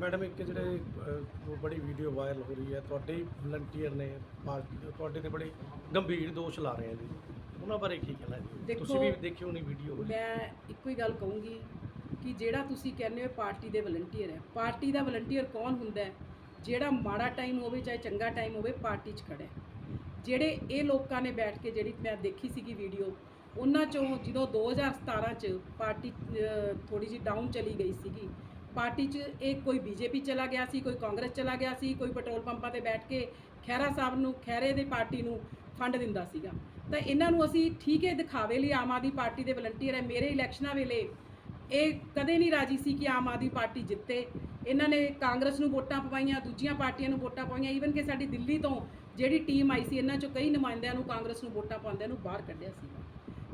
Madam ਇੱਕ ਜਿਹੜੇ ਅਹ, ਬੜੀ ਵੀਡੀਓ ਵਾਇਰਲ ਹੋ ਰਹੀ ਹੈ। ਤੁਹਾਡੇ ਵਲੰਟੀਅਰ ਨੇ ਪਾਰਟੀ ਦੇ ਤੁਹਾਡੇ ਤੇ ਬੜੇ ਗੰਭੀਰ ਦੋਸ਼ ਲਾ ਰਹੇ ਆ ਜੀ। ਉਹਨਾਂ ਬਾਰੇ ਕੀ ਕਹਿਣਾ ਜੀ? ਦੇਖੋ, ਤੁਸੀਂ ਵੀ ਦੇਖੀ ਹੋਣੀ ਵੀਡੀਓ ਮੈਂ ਇੱਕੋ ਹੀ ਗੱਲ ਕਹੂੰਗੀ ਕਿ ਜਿਹੜਾ ਤੁਸੀਂ ਕਹਿੰਦੇ ਹੋ ਪਾਰਟੀ ਦੇ ਵਲੰਟੀਅਰ ਹੈ ਪਾਰਟੀ ਦਾ ਵਲੰਟੀਅਰ ਕੌਣ ਹੁੰਦਾ ਹੈ? ਜਿਹੜਾ ਮਾੜਾ ਟਾਈਮ ਹੋਵੇ ਚਾਹੇ ਚੰਗਾ ਟਾਈਮ ਹੋਵੇ ਪਾਰਟੀ 'ਚ ਖੜਾ ਹੈ। ਜਿਹੜੇ ਇਹ ਲੋਕਾਂ ਨੇ ਬੈਠ ਕੇ ਜਿਹੜੀ ਮੈਂ ਦੇਖੀ ਸੀਗੀ ਵੀਡੀਓ ਉਹਨਾਂ ਚੋਂ ਜਦੋਂ 2017 ਚ ਪਾਰਟੀ ਥੋੜੀ ਜਿਹੀ ਡਾਊਨ ਚਲੀ ਗਈ ਸੀਗੀ ਪਾਰਟੀ 'ਚ ਇਹ ਕੋਈ ਬੀਜੇਪੀ ਚਲਾ ਗਿਆ ਸੀ, ਕੋਈ ਕਾਂਗਰਸ ਚਲਾ ਗਿਆ ਸੀ, ਕੋਈ ਪੈਟਰੋਲ ਪੰਪਾਂ ਤੇ ਬੈਠ ਕੇ ਖਹਿਰਾ ਸਾਹਿਬ ਨੂੰ, ਖਹਿਰੇ ਦੇ ਪਾਰਟੀ ਨੂੰ ਫੰਡ ਦਿੰਦਾ ਸੀਗਾ। ਤਾਂ ਇਹਨਾਂ ਨੂੰ ਅਸੀਂ ਠੀਕ ਹੈ ਦਿਖਾਵੇ ਲਈ ਆਮ ਆਦਮੀ ਪਾਰਟੀ ਦੇ ਵਲੰਟੀਅਰ ਹੈ। ਮੇਰੇ ਇਲੈਕਸ਼ਨਾਂ ਵੇਲੇ ਇਹ ਕਦੇ ਨਹੀਂ ਰਾਜੀ ਸੀ ਕਿ ਆਮ ਆਦਮੀ ਪਾਰਟੀ ਜਿੱਤੇ। ਇਹਨਾਂ ਨੇ ਕਾਂਗਰਸ ਨੂੰ ਵੋਟਾਂ ਪਵਾਈਆਂ, ਦੂਜੀਆਂ ਪਾਰਟੀਆਂ ਨੂੰ ਵੋਟਾਂ ਪਵਾਈਆਂ। ਈਵਨ ਕਿ ਸਾਡੀ ਦਿੱਲੀ ਤੋਂ ਜਿਹੜੀ ਟੀਮ ਆਈ ਸੀ, ਇਹਨਾਂ ਚੋਂ ਕਈ ਨੁਮਾਇੰਦਿਆਂ ਨੂੰ ਕਾਂਗਰਸ ਨੂੰ ਵੋਟਾਂ ਪਾਉਂਦਿਆਂ ਨੂੰ ਬਾਹਰ ਕੱਢਿਆ ਸੀ।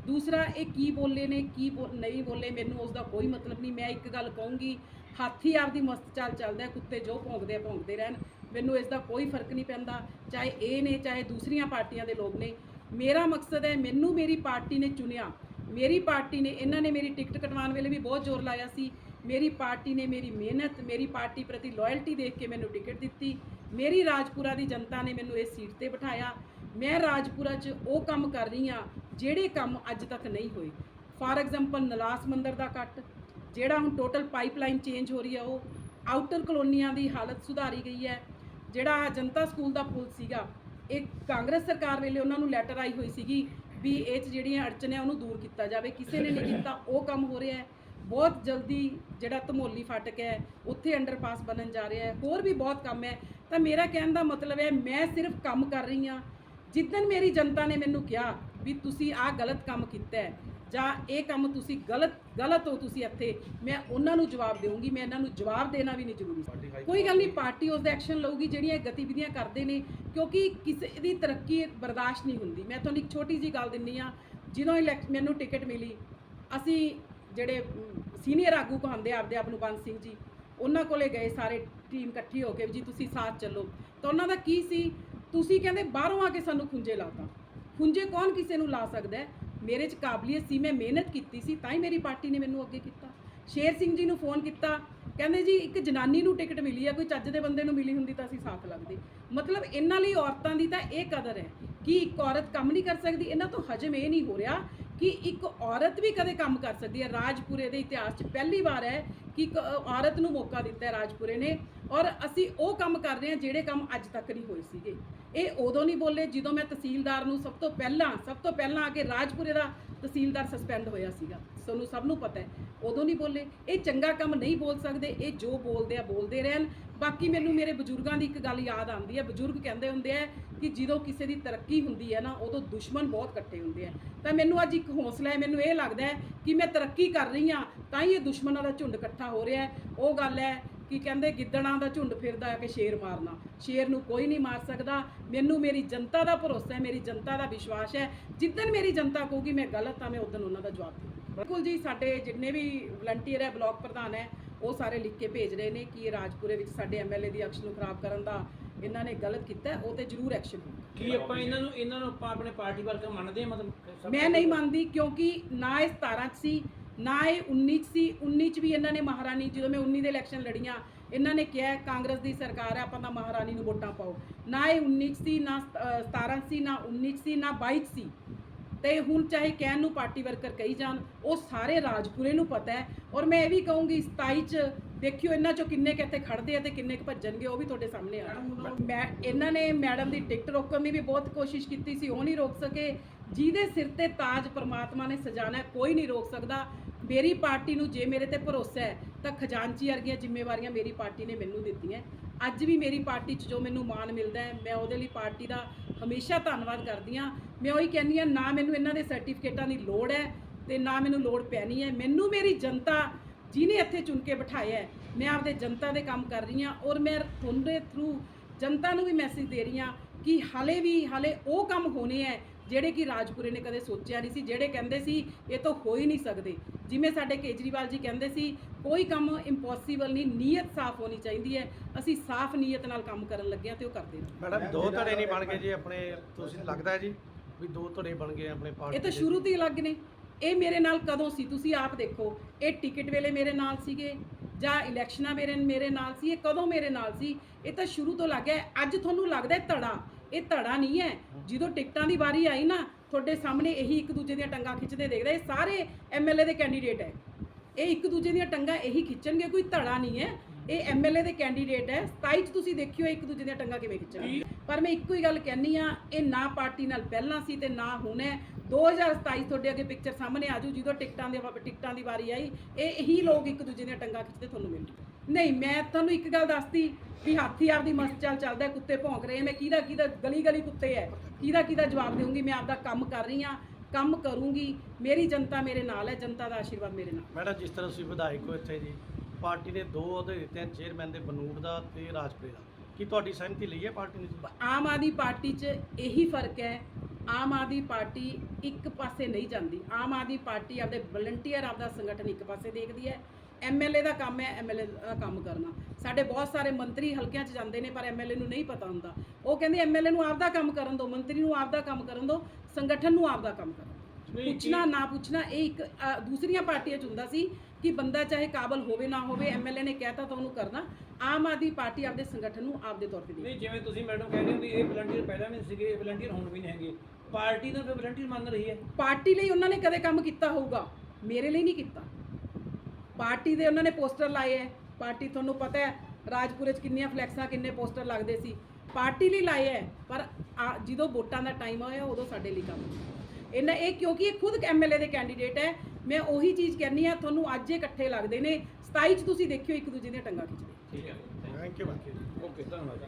ਦੂਸਰਾ, ਇਹ ਕੀ ਬੋਲੇ ਨੇ, ਕੀ ਬੋ- ਨਹੀਂ ਬੋਲੇ, ਮੈਨੂੰ ਉਸ ਦਾ ਕੋਈ ਮਤਲਬ ਨਹੀਂ। ਮੈਂ ਇੱਕ ਗੱਲ ਕਹੂੰਗੀ ਹਾਥੀ ਆਪਦੀ ਮਸਤ ਚਾਲ ਚੱਲਦਾ ਕੁੱਤੇ ਜੋ ਭੌਂਕਦੇ ਆ, ਭੌਂਕਦੇ ਰਹਿਣ। ਮੈਨੂੰ ਇਸ ਦਾ ਕੋਈ ਫ਼ਰਕ ਨਹੀਂ ਪੈਂਦਾ, ਚਾਹੇ ਇਹ ਨੇ, ਚਾਹੇ ਦੂਸਰੀਆਂ ਪਾਰਟੀਆਂ ਦੇ ਲੋਕ ਨੇ। ਮੇਰਾ ਮਕਸਦ ਹੈ, ਮੈਨੂੰ ਮੇਰੀ ਪਾਰਟੀ ਨੇ ਚੁਣਿਆ। ਮੇਰੀ ਪਾਰਟੀ ਨੇ, ਇਹਨਾਂ ਨੇ ਮੇਰੀ ਟਿਕਟ ਕਟਵਾਉਣ ਵੇਲੇ ਵੀ ਬਹੁਤ ਜ਼ੋਰ ਲਾਇਆ ਸੀ। ਮੇਰੀ ਪਾਰਟੀ ਨੇ ਮੇਰੀ ਮਿਹਨਤ, ਮੇਰੀ ਪਾਰਟੀ ਪ੍ਰਤੀ ਲਾਇਲਟੀ ਦੇਖ ਕੇ ਮੈਨੂੰ ਟਿਕਟ ਦਿੱਤੀ। ਮੇਰੀ ਰਾਜਪੁਰਾ ਦੀ ਜਨਤਾ ਨੇ ਮੈਨੂੰ ਇਸ ਸੀਟ ਤੇ ਬਿਠਾਇਆ। ਮੈਂ ਰਾਜਪੁਰਾ 'ਚ ਉਹ ਕੰਮ ਕਰ ਰਹੀ ਹਾਂ, ਜਿਹੜੇ ਕੰਮ ਅੱਜ ਤੱਕ ਨਹੀਂ ਹੋਏ। ਫਾਰ ਐਗਜ਼ਾਮਪਲ, ਨਲਾਸ ਮੰਦਰ ਦਾ ਕੱਟ ਜਿਹੜਾ ਹੁਣ ਟੋਟਲ ਪਾਈਪਲਾਈਨ ਚੇਂਜ ਹੋ ਰਹੀ ਹੈ ਉਹ ਆਊਟਰ ਕਲੋਨੀਆਂ ਦੀ ਹਾਲਤ ਸੁਧਾਰੀ ਗਈ ਹੈ। ਜਿਹੜਾ ਜਨਤਾ ਸਕੂਲ ਦਾ ਪੁਲ ਸੀਗਾ, ਇਹ ਕਾਂਗਰਸ ਸਰਕਾਰ ਵੇਲੇ ਉਹਨਾਂ ਨੂੰ ਲੈਟਰ ਆਈ ਹੋਈ ਸੀਗੀ ਵੀ ਇਹ 'ਚ ਜਿਹੜੀਆਂ ਅੜਚਨਾਂ ਉਹਨੂੰ ਦੂਰ ਕੀਤਾ ਜਾਵੇ। ਕਿਸੇ ਨੇ ਨਹੀਂ ਕੀਤਾ, ਉਹ ਕੰਮ ਹੋ ਰਿਹਾ ਹੈ। ਬਹੁਤ ਜਲਦੀ ਜਿਹੜਾ ਧਮੋਲੀ ਫਾਟਕ ਹੈ, ਉੱਥੇ ਅੰਡਰਪਾਸ ਬਣਨ ਜਾ ਰਿਹਾ ਹੈ। ਹੋਰ ਵੀ ਬਹੁਤ ਕੰਮ ਹੈ। ਤਾਂ ਮੇਰਾ ਕਹਿਣ ਦਾ ਮਤਲਬ ਹੈ, ਮੈਂ ਸਿਰਫ ਕੰਮ ਕਰ ਰਹੀ ਹਾਂ। ਜਿੱਦਨ ਮੇਰੀ ਜਨਤਾ ਨੇ ਮੈਨੂੰ ਕਿਹਾ ਵੀ ਤੁਸੀਂ ਆਹ ਗਲਤ ਕੰਮ ਕੀਤਾ ਹੈ ਜਾਂ ਇਹ ਕੰਮ ਤੁਸੀਂ ਗਲਤ ਗਲਤ ਹੋ ਤੁਸੀਂ ਇੱਥੇ ਮੈਂ ਉਹਨਾਂ ਨੂੰ ਜਵਾਬ ਦੇਵਾਂਗੀ ਮੈਂ ਇਹਨਾਂ ਨੂੰ ਜਵਾਬ ਦੇਣਾ ਵੀ ਨਹੀਂ ਜ਼ਰੂਰੀ। ਕੋਈ ਗੱਲ ਨਹੀਂ ਪਾਰਟੀ ਉਸ ਦਾ ਐਕਸ਼ਨ ਲਊਗੀ ਜਿਹੜੀਆਂ ਗਤੀਵਿਧੀਆਂ ਕਰਦੇ ਨੇ ਕਿਉਂਕਿ ਕਿਸੇ ਦੀ ਤਰੱਕੀ ਬਰਦਾਸ਼ਤ ਨਹੀਂ ਹੁੰਦੀ। ਮੈਂ ਤੁਹਾਨੂੰ ਇੱਕ ਛੋਟੀ ਜੀ ਗੱਲ ਦਿੰਨੀ ਆ ਜਦੋਂ ਇਲੈਕਟ ਮੈਨੂੰ ਟਿਕਟ ਮਿਲੀ ਅਸੀਂ ਜਿਹੜੇ ਸੀਨੀਅਰ ਆਗੂ ਕਹਾਂਦੇ ਆਪਦੇ ਆਪ ਨੂੰ ਬੰਦ ਸਿੰਘ ਜੀ ਉਹਨਾਂ ਕੋਲੇ ਗਏ ਸਾਰੇ ਟੀਮ ਇਕੱਠੀ ਹੋ ਕੇ ਜੀ ਤੁਸੀਂ ਸਾਥ ਚੱਲੋ। ਤਾਂ ਉਹਨਾਂ ਦਾ ਕੀ ਸੀ ਤੁਸੀਂ ਕਹਿੰਦੇ ਬਾਹਰੋਂ ਆ ਕੇ ਸਾਨੂੰ ਖੁੰਝੇ ਲਾਤਾ। ਖੁੰਝੇ ਕੌਣ ਕਿਸੇ ਨੂੰ ਲਾ ਸਕਦਾ ਹੈ? ਮੇਰੇ 'ਚ ਕਾਬਲੀਅਤ ਸੀ, ਮੈਂ ਮਿਹਨਤ ਕੀਤੀ ਸੀ, ਤਾਂ ਹੀ ਮੇਰੀ ਪਾਰਟੀ ਨੇ ਮੈਨੂੰ ਅੱਗੇ ਕੀਤਾ। ਸ਼ੇਰ ਸਿੰਘ ਜੀ ਨੂੰ ਫੋਨ ਕੀਤਾ, ਕਹਿੰਦੇ ਜੀ ਇੱਕ ਜਨਾਨੀ ਨੂੰ ਟਿਕਟ ਮਿਲੀ ਹੈ ਕੋਈ ਚੱਜ ਦੇ ਬੰਦੇ ਨੂੰ ਮਿਲੀ ਹੁੰਦੀ ਤਾਂ ਅਸੀਂ ਸਾਥ ਲੱਗਦੇ। ਮਤਲਬ ਇਹਨਾਂ ਲਈ ਔਰਤਾਂ ਦੀ ਤਾਂ ਇਹ ਕਦਰ ਹੈ ਕਿ ਇੱਕ ਔਰਤ ਕੰਮ ਨਹੀਂ ਕਰ ਸਕਦੀ, ਇਹਨਾਂ ਤੋਂ ਹਜਮ ਇਹ ਨਹੀਂ ਹੋ ਰਿਹਾ ਕਿ ਇੱਕ ਔਰਤ ਵੀ ਕਦੇ ਕੰਮ ਕਰ ਸਕਦੀ ਹੈ। ਰਾਜਪੁਰੇ ਦੇ ਇਤਿਹਾਸ 'ਚ ਪਹਿਲੀ ਵਾਰ ਹੈ ਕਿ ਇੱਕ ਔਰਤ ਨੂੰ ਮੌਕਾ ਦਿੱਤਾ ਹੈ, ਰਾਜਪੁਰੇ ਨੇ। ਔਰ ਅਸੀਂ ਉਹ ਕੰਮ ਕਰ ਰਹੇ ਹਾਂ ਜਿਹੜੇ ਕੰਮ ਅੱਜ ਤੱਕ ਨਹੀਂ ਹੋਏ ਸੀਗੇ। ਇਹ ਉਦੋਂ ਨਹੀਂ ਬੋਲੇ ਜਦੋਂ ਮੈਂ ਤਹਿਸੀਲਦਾਰ ਨੂੰ ਸਭ ਤੋਂ ਪਹਿਲਾਂ, ਸਭ ਤੋਂ ਪਹਿਲਾਂ ਆ ਕੇ ਰਾਜਪੁਰੇ ਦਾ ਤਹਿਸੀਲਦਾਰ ਸਸਪੈਂਡ ਹੋਇਆ ਸੀਗਾ। ਤੁਹਾਨੂੰ ਸਭ ਨੂੰ ਪਤਾ ਹੈ, ਉਦੋਂ ਨਹੀਂ ਬੋਲੇ। ਇਹ ਚੰਗਾ ਕੰਮ ਨਹੀਂ ਬੋਲ ਸਕਦੇ, ਇਹ ਜੋ ਬੋਲਦੇ ਆ ਬੋਲਦੇ ਰਹਿਣ। ਬਾਕੀ ਮੈਨੂੰ ਮੇਰੇ ਬਜ਼ੁਰਗਾਂ ਦੀ ਇੱਕ ਗੱਲ ਯਾਦ ਆਉਂਦੀ ਹੈ। ਬਜ਼ੁਰਗ ਕਹਿੰਦੇ ਹੁੰਦੇ ਆ ਕਿ ਜਦੋਂ ਕਿਸੇ ਦੀ ਤਰੱਕੀ ਹੁੰਦੀ ਹੈ ਨਾ, ਉਦੋਂ ਦੁਸ਼ਮਣ ਬਹੁਤ ਇਕੱਠੇ ਹੁੰਦੇ ਆ। ਤਾਂ ਮੈਨੂੰ ਅੱਜ ਇੱਕ ਹੌਸਲਾ ਹੈ, ਮੈਨੂੰ ਇਹ ਲੱਗਦਾ ਹੈ ਕਿ ਮੈਂ ਤਰੱਕੀ ਕਰ ਰਹੀ ਹਾਂ, ਤਾਂ ਹੀ ਇਹ ਦੁਸ਼ਮਣਾਂ ਦਾ ਝੁੰਡ ਇਕੱਠਾ ਹੋ ਰਿਹਾ ਹੈ। ਉਹ ਗੱਲ ਹੈ ਕਿ ਕਹਿੰਦੇ ਗਿੱਦੜਾਂ ਦਾ ਝੁੰਡ ਫਿਰਦਾ ਹੈ ਕਿ ਸ਼ੇਰ ਮਾਰਨਾ। ਸ਼ੇਰ ਨੂੰ ਕੋਈ ਨਹੀਂ ਮਾਰ ਸਕਦਾ। ਮੈਨੂੰ ਮੇਰੀ ਜਨਤਾ ਦਾ ਭਰੋਸਾ ਹੈ ਮੇਰੀ ਜਨਤਾ ਦਾ ਵਿਸ਼ਵਾਸ ਹੈ। ਜਿੱਦਨ ਮੇਰੀ ਜਨਤਾ ਕਹੂਗੀ ਮੈਂ ਗਲਤ ਹਾਂ ਮੈਂ ਉਦੋਂ ਉਹਨਾਂ ਦਾ ਜਵਾਬ ਦੇਵਾਂਗੀ। ਬਿਲਕੁਲ ਜੀ ਸਾਡੇ ਜਿੰਨੇ ਵੀ ਵਲੰਟੀਅਰ ਹੈ ਬਲਾਕ ਪ੍ਰਧਾਨ ਹੈ ਉਹ ਸਾਰੇ ਲਿਖ ਕੇ ਭੇਜ ਰਹੇ ਨੇ ਕਿ ਰਾਜਪੁਰੇ ਵਿੱਚ ਸਾਡੇ ਐਮਐਲਏ ਦੀ ਅਕਸ਼ ਨੂੰ ਖਰਾਬ ਕਰਨ ਦਾ ਇਹਨਾਂ ਨੇ ਗਲਤ ਕੀਤਾ ਹੈ, ਉਹ ਤੇ ਜ਼ਰੂਰ ਐਕਸ਼ਨ ਹੋਊਗਾ। ਕੀ ਆਪਾਂ ਇਹਨਾਂ ਨੂੰ ਇਹਨਾਂ ਨੂੰ ਆਪਾਂ ਆਪਣੇ ਪਾਰਟੀ ਵਰਕਰ ਮੰਨਦੇ ਆ ਮਤਲਬ ਮੈਂ ਨਹੀਂ ਮੰਨਦੀ ਕਿਉਂਕਿ ਨਾ ਇਹ 17 ਚ ਸੀ ਨਾ ਇਹ 19 ਚ ਸੀ 19 ਚ ਵੀ ਇਹਨਾਂ ਨੇ ਮਹਾਰਾਣੀ ਜਦੋਂ ਮੈਂ 19 ਦੇ ਇਲੈਕਸ਼ਨ ਲੜੀਆਂ ਇਹਨਾਂ ਨੇ ਕਿਹਾ ਕਾਂਗਰਸ ਦੀ ਸਰਕਾਰ ਹੈ ਆਪਾਂ ਤਾਂ ਮਹਾਰਾਣੀ ਨੂੰ ਵੋਟਾਂ ਪਾਓ। ਨਾ ਇਹ 19 ਚ ਸੀ ਨਾ ਅ, 17 ਚ ਸੀ ਨਾ 19 ਚ ਸੀ ਨਾ 22 ਚ ਸੀ। ਤੇ ਹੁਣ ਚਾਹੇ ਕਹਿਣ ਨੂੰ ਪਾਰਟੀ ਵਰਕਰ ਕਹੀ ਜਾਣ ਉਹ ਸਾਰੇ ਰਾਜਪੁਰੇ ਨੂੰ ਪਤਾ ਹੈ। ਔਰ ਮੈਂ ਇਹ ਵੀ ਕਹੂੰਗੀ 27 ਚ ਦੇਖਿਓ ਇਹਨਾਂ ਚੋਂ ਕਿੰਨੇ ਕੁ ਇੱਥੇ ਖੜਦੇ ਆ ਤੇ ਕਿੰਨੇ ਕੁ ਭੱਜਣਗੇ ਉਹ ਵੀ ਤੁਹਾਡੇ ਸਾਹਮਣੇ ਆ। ਮੈਂ ਇਹਨਾਂ ਨੇ ਮੈਡਮ ਦੀ ਟਿਕਟ ਰੋਕਣ ਦੀ ਵੀ ਬਹੁਤ ਕੋਸ਼ਿਸ਼ ਕੀਤੀ ਸੀ ਉਹ ਨਹੀਂ ਰੋਕ ਸਕੇ। ਜਿਹਦੇ ਸਿਰ ਤੇ ਤਾਜ ਪਰਮਾਤਮਾ ਨੇ ਸਜਾਣਾ ਕੋਈ ਨਹੀਂ ਰੋਕ ਸਕਦਾ। ਮੇਰੀ ਪਾਰਟੀ ਨੂੰ ਜੇ ਮੇਰੇ ਤੇ ਭਰੋਸਾ ਹੈ, ਤਾਂ ਖਜ਼ਾਨਚੀ ਵਰਗੀਆਂ ਜ਼ਿੰਮੇਵਾਰੀਆਂ ਮੇਰੀ ਪਾਰਟੀ ਨੇ ਮੈਨੂੰ ਦਿੱਤੀਆਂ ਅੱਜ ਵੀ ਮੇਰੀ ਪਾਰਟੀ 'ਚ ਜੋ ਮੈਨੂੰ ਮਾਣ ਮਿਲਦਾ ਹੈ, ਮੈਂ ਉਹਦੇ ਲਈ ਪਾਰਟੀ ਦਾ ਹਮੇਸ਼ਾ ਧੰਨਵਾਦ ਕਰਦੀ ਹਾਂ। ਮੈਂ ਉਹੀ ਕਹਿੰਦੀ ਹਾਂ, ਨਾ ਮੈਨੂੰ ਇਹਨਾਂ ਦੇ ਸਰਟੀਫਿਕੇਟਾਂ ਦੀ ਲੋੜ ਹੈ ਤੇ ਨਾ ਮੈਨੂੰ ਲੋੜ ਪੈਣੀ ਹੈ। ਮੈਨੂੰ ਮੇਰੀ ਜਨਤਾ ਜਿਹਨੇ ਇੱਥੇ ਚੁਣ ਕੇ ਬਿਠਾਇਆ ਹੈ, ਮੈਂ ਆਪਦੇ ਜਨਤਾ ਦੇ ਕੰਮ ਕਰ ਰਹੀ ਹਾਂ ਔਰ ਮੈਂ ਤੁਹਾਡੇ ਥਰੂ ਜਨਤਾ ਨੂੰ ਵੀ ਮੈਸੇਜ ਦੇ ਰਹੀ ਹਾਂ ਕਿ ਹਾਲੇ ਵੀ, ਹਾਲੇ ਉਹ ਕੰਮ ਹੋਣੇ ਹੈ ਜਿਹੜੇ ਕਿ ਰਾਜਪੁਰੇ ਨੇ ਕਦੇ ਸੋਚਿਆ ਨਹੀਂ ਸੀ ਜਿਹੜੇ ਕਹਿੰਦੇ ਸੀ ਇਹ ਤਾਂ ਹੋ ਹੀ ਨਹੀਂ ਸਕਦੇ। ਜਿਵੇਂ ਸਾਡੇ ਕੇਜਰੀਵਾਲ ਜੀ ਕਹਿੰਦੇ ਸੀ ਕੋਈ ਕੰਮ ਇੰਪੋਸੀਬਲ ਨਹੀਂ ਨੀਅਤ ਸਾਫ਼ ਹੋਣੀ ਚਾਹੀਦੀ ਹੈ। ਅਸੀਂ ਸਾਫ਼ ਨੀਅਤ ਨਾਲ ਕੰਮ ਕਰਨ ਲੱਗੇ ਹਾਂ ਤੇ ਉਹ ਕਰਦੇ ਹਾਂ ਮੈਡਮ ਦੋ ਧੜੇ ਨਹੀਂ ਬਣ ਗਏ ਜੀ ਆਪਣੇ ਤੁਸੀਂ ਲੱਗਦਾ ਹੈ ਜੀ ਵੀ ਦੋ ਧੜੇ ਬਣ ਗਏ ਆਪਣੇ ਪਾਰਟੀ ਇਹ ਤਾਂ? ਸ਼ੁਰੂ ਤੋਂ ਹੀ ਅਲੱਗ ਨੇ। ਇਹ ਮੇਰੇ ਨਾਲ ਕਦੋਂ ਸੀ? ਤੁਸੀਂ ਆਪ ਦੇਖੋ ਇਹ ਟਿਕਟ ਵੇਲੇ ਮੇਰੇ ਨਾਲ ਸੀਗੇ ਜਾਂ ਇਲੈਕਸ਼ਨਾਂ ਮੇਰੇ ਮੇਰੇ ਨਾਲ ਸੀ ਇਹ ਕਦੋਂ ਮੇਰੇ ਨਾਲ ਸੀ? ਇਹ ਤਾਂ ਸ਼ੁਰੂ ਤੋਂ ਲੱਗ ਗਿਆ। ਅੱਜ ਤੁਹਾਨੂੰ ਲੱਗਦਾ ਧੜਾ ਇਹ ਧੜਾ ਨਹੀਂ ਹੈ। ਜਦੋਂ ਟਿਕਟਾਂ ਦੀ ਵਾਰੀ ਆਈ ਨਾ, ਤੁਹਾਡੇ ਸਾਹਮਣੇ ਇਹੀ ਇੱਕ ਦੂਜੇ ਦੀਆਂ ਟੰਗਾਂ ਖਿੱਚਦੇ ਦੇਖਦੇ, ਇਹ ਸਾਰੇ ਐਮਐਲਏ ਦੇ ਕੈਂਡੀਡੇਟ ਹੈ। ਇਹ ਇੱਕ ਦੂਜੇ ਦੀਆਂ ਟੰਗਾਂ ਇਹੀ ਖਿੱਚਣਗੇ, ਕੋਈ ਧੜਾ ਨਹੀਂ ਹੈ। ਇਹ ਐਮਐਲਏ ਦੇ ਕੈਂਡੀਡੇਟ ਹੈ। 27 ਚ ਤੁਸੀਂ ਦੇਖਿਓ ਇੱਕ ਦੂਜੇ ਦੀਆਂ ਟੰਗਾਂ ਕਿਵੇਂ ਖਿੱਚਣਗੇ। ਪਰ ਮੈਂ ਇੱਕੋ ਹੀ ਗੱਲ ਕਹਿਨੀ ਆ ਇਹ ਨਾ ਪਾਰਟੀ ਨਾਲ ਪਹਿਲਾਂ ਸੀ ਤੇ ਨਾ ਹੁਣ ਹੈ। 2027 ਤੁਹਾਡੇ ਅੱਗੇ ਪਿਕਚਰ ਸਾਹਮਣੇ ਆਜੂ ਜਦੋਂ ਟਿਕਟਾਂ ਦੇ ਟਿਕਟਾਂ ਦੀ ਵਾਰੀ ਆਈ ਇਹ ਇਹੀ ਲੋਕ ਇੱਕ ਦੂਜੇ ਦੀਆਂ ਟੰਗਾਂ ਖਿੱਚਦੇ ਤੁਹਾਨੂੰ ਮਿਲਣਗੇ ਨਹੀਂ ਮੈਂ ਤੁਹਾਨੂੰ ਇੱਕ ਗੱਲ ਦੱਸਤੀ ਵੀ ਹਾਥੀ ਆਪਦੀ ਮਸਤ ਚਾਲ ਚੱਲਦਾ ਕੁੱਤੇ ਭੌਂਕ ਰਹੇ ਆ, ਮੈਂ ਕਿਹਦਾ ਕਿਹਦਾ ਗਲੀ ਗਲੀ ਕੁੱਤੇ ਹੈ ਕਿਹਦਾ ਕਿਹਦਾ ਜਵਾਬ ਦੇਵਾਂਗੀ ਮੈਂ ਆਪਦਾ ਕੰਮ ਕਰ ਰਹੀ ਹਾਂ ਕੰਮ ਕਰੂੰਗੀ ਮੇਰੀ ਜਨਤਾ ਮੇਰੇ ਨਾਲ ਹੈ ਜਨਤਾ ਦਾ ਆਸ਼ੀਰਵਾਦ ਮੇਰੇ ਨਾਲ। ਮੈਡਮ ਜਿਸ ਤਰ੍ਹਾਂ ਤੁਸੀਂ ਵਿਧਾਇਕ ਹੋ ਇੱਥੇ ਜੀ ਪਾਰਟੀ ਦੇ ਦੋ ਅਹੁਦੇ ਦਿੱਤੇ ਹਨ ਚੇਅਰਮੈਨ ਦੇ ਬਨੂੜ ਦਾ ਤੇ ਰਾਜਪੁਰੇ ਦਾ। ਕੀ ਤੁਹਾਡੀ ਸਹਿਮਤੀ ਲਈ ਹੈ ਪਾਰਟੀ ਨੇ ਜੀ? ਆਮ ਆਦਮੀ ਪਾਰਟੀ 'ਚ ਇਹੀ ਫ਼ਰਕ ਹੈ ਆਮ ਆਦਮੀ ਪਾਰਟੀ ਇੱਕ ਪਾਸੇ ਨਹੀਂ ਜਾਂਦੀ। ਆਮ ਆਦਮੀ ਪਾਰਟੀ ਆਪਦੇ ਵਲੰਟੀਅਰ ਆਪਦਾ ਸੰਗਠਨ ਇੱਕ ਪਾਸੇ ਦੇਖਦੀ ਹੈ। ਐਮਐਲਏ ਦਾ ਕੰਮ ਹੈ ਐਮਐਲਏ ਦਾ ਕੰਮ ਕਰਨਾ। ਸਾਡੇ ਬਹੁਤ ਸਾਰੇ ਮੰਤਰੀ ਹਲਕਿਆਂ 'ਚ ਜਾਂਦੇ ਨੇ ਪਰ ਐਮਐਲਏ ਨੂੰ ਨਹੀਂ ਪਤਾ ਹੁੰਦਾ। ਉਹ ਕਹਿੰਦੇ ਐਮਐਲਏ ਨੂੰ ਆਪਦਾ ਕੰਮ ਕਰਨ ਦਿਓ ਮੰਤਰੀ ਨੂੰ ਆਪਦਾ ਕੰਮ ਕਰਨ ਦਿਓ ਸੰਗਠਨ ਨੂੰ ਆਪਦਾ ਕੰਮ ਕਰਨ ਪੁੱਛਣਾ ਨਾ ਪੁੱਛਣਾ ਇਹ ਇੱਕ ਦੂਸਰੀਆਂ ਪਾਰਟੀਆਂ 'ਚ ਹੁੰਦਾ ਸੀ ਕਿ ਬੰਦਾ ਚਾਹੇ ਕਾਬਲ ਹੋਵੇ ਨਾ ਹੋਵੇ ਐਮਐਲਏ ਨੇ ਕਹਿਤਾ ਤਾਂ ਉਹਨੂੰ ਕਰਨਾ। ਆਮ ਆਦਮੀ ਪਾਰਟੀ ਆਪਦੇ ਸੰਗਠਨ ਨੂੰ ਆਪਦੇ ਤੌਰ ਤੇ ਨਹੀਂ ਜਿਵੇਂ ਤੁਸੀਂ ਮੈਡਮ ਕਹਿ ਰਹੇ ਹੋ ਵੀ ਇਹ ਵਲੰਟੀਅਰ ਪਹਿਲਾਂ ਵੀ ਨਹੀਂ ਸੀਗੇ ਇਹ ਵਲੰਟੀਅਰ ਹੁਣ ਵੀ ਨਹੀਂ ਹੈਗੇ। ਪਾਰਟੀ ਤਾਂ ਫਿਰ ਵਲੰਟੀਅਰ ਮੰਨ ਰਹੀ ਹੈ। ਪਾਰਟੀ ਲਈ ਉਹਨਾਂ ਨੇ ਕਦੇ ਕੰਮ ਕੀਤਾ ਹੋਊਗਾ? ਮੇਰੇ ਲਈ ਨਹੀਂ ਕੀਤਾ। ਪਾਰਟੀ ਦੇ ਉਹਨਾਂ ਨੇ ਪੋਸਟਰ ਲਾਏ ਹੈ। ਪਾਰਟੀ ਤੁਹਾਨੂੰ ਪਤਾ ਹੈ ਰਾਜਪੁਰੇ 'ਚ ਕਿੰਨੀਆਂ ਫਲੈਕਸਾਂ ਕਿੰਨੇ ਪੋਸਟਰ ਲੱਗਦੇ ਸੀ। ਪਾਰਟੀ ਲਈ ਲਾਏ ਹੈ ਪਰ ਆ- ਜਦੋਂ ਵੋਟਾਂ ਦਾ ਟਾਈਮ ਹੋਇਆ ਉਦੋਂ ਸਾਡੇ ਲਈ ਕੰਮ ਇਹਨਾਂ ਇਹ ਕਿਉਂਕਿ ਇਹ ਖੁਦ ਐਮਐਲਏ ਦੇ ਕੈਂਡੀਡੇਟ ਹੈ ਮੈਂ ਉਹੀ ਚੀਜ਼ ਕਹਿਣੀ ਆ ਤੁਹਾਨੂੰ ਅੱਜ ਇਹ ਇਕੱਠੇ ਲੱਗਦੇ ਨੇ। 27 ਚ ਤੁਸੀਂ ਦੇਖਿਓ ਇੱਕ ਦੂਜੇ ਦੀਆਂ ਟੰਗਾਂ ਖਿੱਚਦੇ। ਠੀਕ ਹੈ। ਥੈਂਕ ਯੂ ਓਕੇ ਧੰਨਵਾਦ।